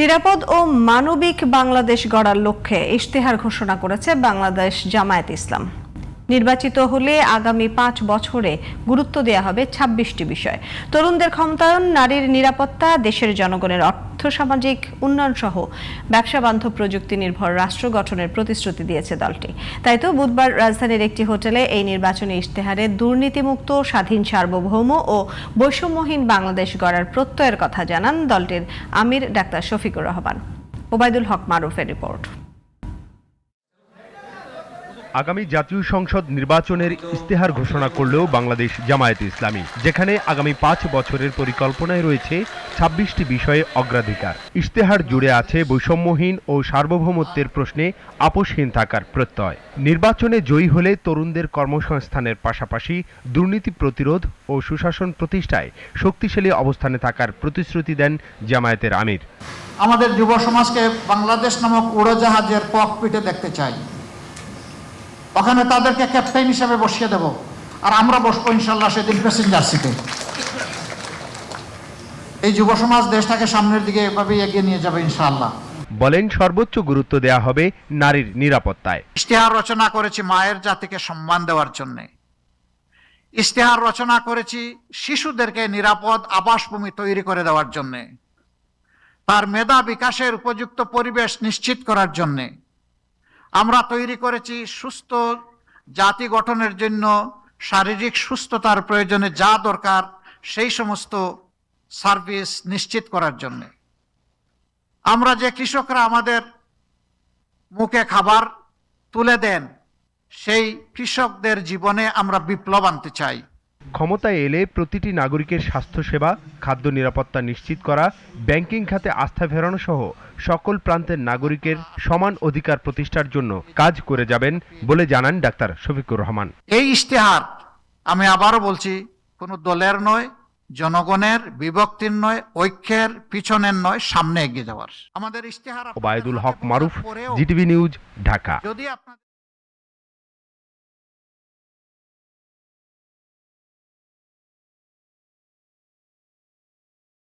নিরাপদ ও মানবিক বাংলাদেশ গড়ার লক্ষ্যে ইশতেহার ঘোষণা করেছে বাংলাদেশ জামায়াত ইসলাম। নির্বাচিত হলে আগামী পাঁচ বছরে গুরুত্ব দেওয়া হবে ছাব্বিশটি বিষয়। তরুণদের ক্ষমতায়ন, নারীর নিরাপত্তা, দেশের জনগণের অর্থ সামাজিক উন্নয়ন সহ ব্যবসা বান্ধব প্রযুক্তি নির্ভর রাষ্ট্র গঠনের প্রতিশ্রুতি দিয়েছে দলটি। তাই তো বুধবার রাজধানীর একটি হোটেলে এই নির্বাচনী ইশতেহারে দুর্নীতিমুক্ত, স্বাধীন, সার্বভৌম ও বৈষম্যহীন বাংলাদেশ গড়ার প্রত্যয়ের কথা জানান দলটির আমির ডাক্তার শফিকুর রহমান। ওবায়দুল হক মারুফের রিপোর্ট। আগামী জাতীয় সংসদ নির্বাচনের ইস্তেহার ঘোষণা করলেও বাংলাদেশ জামায়াত ইসলামী, যেখানে আগামী পাঁচ বছরের পরিকল্পনায় রয়েছে ছাব্বিশটি বিষয়ে অগ্রাধিকার। ইশতেহার জুড়ে আছে বৈষম্যহীন ও সার্বভৌমত্বের প্রশ্নে আপোষহীন থাকার প্রত্যয়। নির্বাচনে জয়ী হলে তরুণদের কর্মসংস্থানের পাশাপাশি দুর্নীতি প্রতিরোধ ও সুশাসন প্রতিষ্ঠায় শক্তিশালী অবস্থানে থাকার প্রতিশ্রুতি দেন জামায়াতের আমির। আমাদের যুব সমাজকে বাংলাদেশ নামক উড়োজাহাজের ককপিটে দেখতে চাই। ওখানে তাদেরকে ক্যাপ্টেন হিসেবে বসিয়ে দেব। আর আমরা বসবো ইনশাল্লাহ সেদিন প্যাসেঞ্জার সিটে এই যুব সমাজ দেশটাকে সামনের দিকে এভাবেই এগিয়ে নিয়ে যাবে ইনশাআল্লাহ বলেন সর্বোচ্চ গুরুত্ব দেয়া হবে নারীর নিরাপত্তায়। ইশতেহার রচনা করেছি মায়ের জাতিকে সম্মান দেওয়ার জন্য। ইশতেহার রচনা করেছি শিশুদেরকে নিরাপদ আবাসভূমি তৈরি করে দেওয়ার জন্য। তার মেধা বিকাশের উপযুক্ত পরিবেশ নিশ্চিত করার জন্য। আমরা তৈরি করেছি সুস্থ জাতি গঠনের জন্য, শারীরিক সুস্থতার প্রয়োজনে যা দরকার সেই সমস্ত সার্ভিস নিশ্চিত করার জন্য। আমরা যে কৃষকরা আমাদের মুখে খাবার তুলে দেন, সেই কৃষকদের জীবনে আমরা বিপ্লব আনতে চাই। ক্ষমতায় এলে প্রতিটি নাগরিকের স্বাস্থ্যসেবা খাদ্য নিরাপত্তা নিশ্চিত করা ব্যাংকিং খাতে আস্থা ফেরানো সহ সকল প্রান্তের নাগরিকের সমান অধিকার প্রতিষ্ঠার জন্য কাজ করে যাবেন বলে জানান ডাক্তার শফিকুর রহমান। এই ইশতেহার আমি আবারও বলছি কোনো দলের নয় জনগণের বিভক্তির নয় ঐক্যের পিছনের নয় সামনে এগিয়ে যাওয়ার। আমাদের ইশতেহার ওবায়দুল হক মারুফ জিটিভি নিউজ ঢাকা। যদি